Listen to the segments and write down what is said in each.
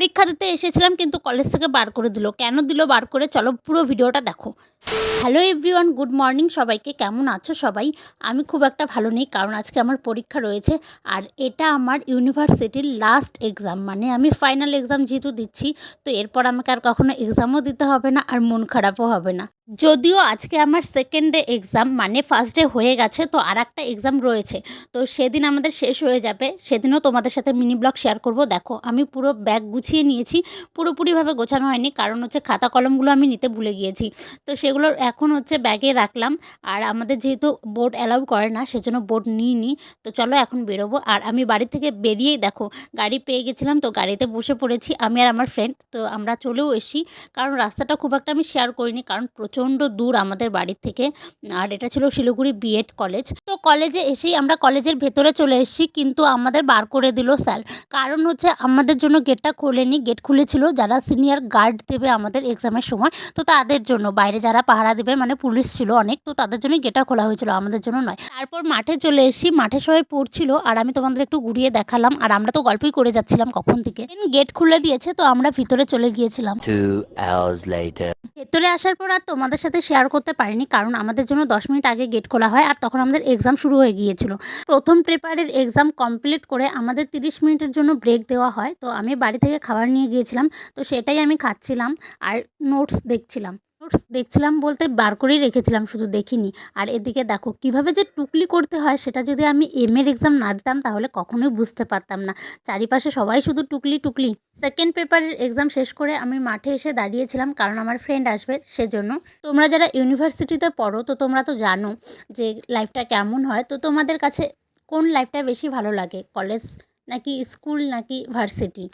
পরীক্ষা দিতে এসেছিলাম, কিন্তু কলেজ থেকে বার করে দিল। কেন দিল বার করে? চলো পুরো ভিডিওটা দেখো। হ্যালো এভরিওয়ান গুড মর্নিং সবাইকে। কেমন আছো সবাই? আমি খুব একটা ভালো নেই, কারণ আজকে আমার পরীক্ষা রয়েছে, আর এটা আমার ইউনিভার্সিটির লাস্ট এক্সাম মানে আমি ফাইনাল এক্সাম যেহেতু দিচ্ছি, তো এরপর আমাকে আর কখনো এক্সামও দিতে হবে না, আর মন খারাপও হবে না। যদিও আজকে আমার সেকেন্ড ডে এক্সাম মানে ফার্স্ট ডে হয়ে গেছে, তো আর একটা এক্সাম রয়েছে। তো সেদিন আমাদের শেষ হয়ে যাবে। সেদিনও তোমাদের সাথে মিনি ব্লগ শেয়ার করব। দেখো, আমি পুরো ব্যাগ গুছিয়ে নিয়েছি। পুরোপুরিভাবে গোছানো হয়নি, কারণ হচ্ছে খাতা কলমগুলো আমি নিতে ভুলে গিয়েছি। তো সেগুলো এখন হচ্ছে ব্যাগে রাখলাম। আর আমাদের যেহেতু বোর্ড অ্যালাউ করে না, সেজন্য বোর্ড নিইনি। তো চলো এখন বেরোবো। আর আমি বাড়ি থেকে বেরিয়েই দেখো, গাড়ি পেয়ে গেছিলাম, তো গাড়িতে বসে পড়েছি আমি আর আমার ফ্রেন্ড তো আমরা চলেও এসেছি। কারণ রাস্তাটা খুব একটা আমি শেয়ার করিনি, কারণ প্রচণ্ড দূর আমাদের বাড়ির থেকে। আর এটা ছিল শিলিগুড়ি বিএড কলেজ তো কলেজে এসেই আমরা কলেজের ভেতরে চলে এসেছি কিন্তু আমাদের বার করে দিল স্যার কারণ হচ্ছে আমাদের জন্য গেটটা খোলেনি। গেট খুলেছিল যারা সিনিয়র গার্ড দেবে আমাদের এক্সামের সময়। তো তাদের জন্য বাইরে যারা পাহারা দেবে মানে পুলিশ ছিল অনেক তো তাদের জন্য গেটটা খোলা হয়েছিল আমাদের জন্য নয়। তারপর মাঠে চলে এসেছি মাঠে সবাই পড়ছিল আর আমি তোমাদের একটু ঘুরিয়ে দেখালাম আর আমরা তো গল্পই করে যাচ্ছিলাম কখন থেকে। গেট খুলে দিয়েছে তো আমরা ভিতরে চলে গিয়েছিলাম. ভেতরে আসার পর আর তোমাদের সাথে শেয়ার করতে পারিনি কারণ আমাদের জন্য দশ মিনিট আগে গেট খোলা হয় আর তখন আমাদের এক্সাম শুরু হয়ে গিয়েছিল। প্রথম পেপারের এক্সাম কমপ্লিট করে আমাদের তিরিশ মিনিটের জন্য ব্রেক দেওয়া হয়। তো আমি বাড়ি থেকে খাবার নিয়ে গিয়েছিলাম। তো সেটাই আমি খাচ্ছিলাম আর নোটস দেখছিলাম। নোটস দেখছিলাম বলতে বার করেই রেখেছিলাম, শুধু দেখিনি। আর এদিকে দেখো, কীভাবে যে টুকলি করতে হয় সেটা যদি আমি এম এর এক্সাম না দিতাম, তাহলে কখনোই বুঝতে পারতাম না। চারিপাশে সবাই শুধু টুকলি টুকলি। সেকেন্ড পেপারের এক্সাম শেষ করে আমি মাঠে এসে দাঁড়িয়েছিলাম, কারণ আমার ফ্রেন্ড আসবে সেজন্য। তোমরা যারা ইউনিভার্সিটিতে পড়ো, তো তোমরা তো জানো যে লাইফটা কেমন হয়। তো তোমাদের কাছে কোন লাইফটা বেশি ভালো লাগে? কলেজ নাকি স্কুল নাকি ভার্সিটি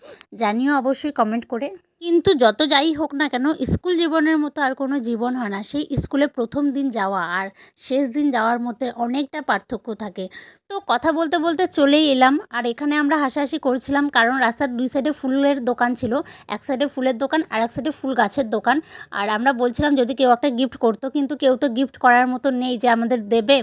জানিও অবশ্যই কমেন্ট করে। কিন্তু যত যাই হোক না কেন, স্কুল জীবনের মতো আর কোনো জীবন হয় না। সেই স্কুলে প্রথম দিন যাওয়া আর শেষ দিন যাওয়ার মধ্যে অনেকটা পার্থক্য থাকে। তো কথা বলতে বলতে চলেই এলাম আর এখানে আমরা হাসাহাসি করছিলাম কারণ রাস্তার দুই সাইডে ফুলের দোকান ছিল, এক সাইডে ফুলের দোকান আর এক সাইডে ফুল গাছের দোকান। আর আমরা বলছিলাম যদি কেউ একটা গিফট করতো, কিন্তু কেউ তো গিফট করার মতো নেই যে আমাদের দেবে।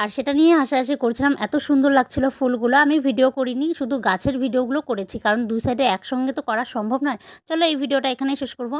আর সেটা নিয়ে হাসাহাসি করছিলাম, এত সুন্দর লাগছিল ফুলগুলো। আমি ভিডিও করিনি, শুধু গাছের ভিডিওগুলো করেছি, কারণ দুই সাইডে একসঙ্গে তো করা সম্ভব নয়। চলো এই ভিডিওটা এখানেই শেষ করব।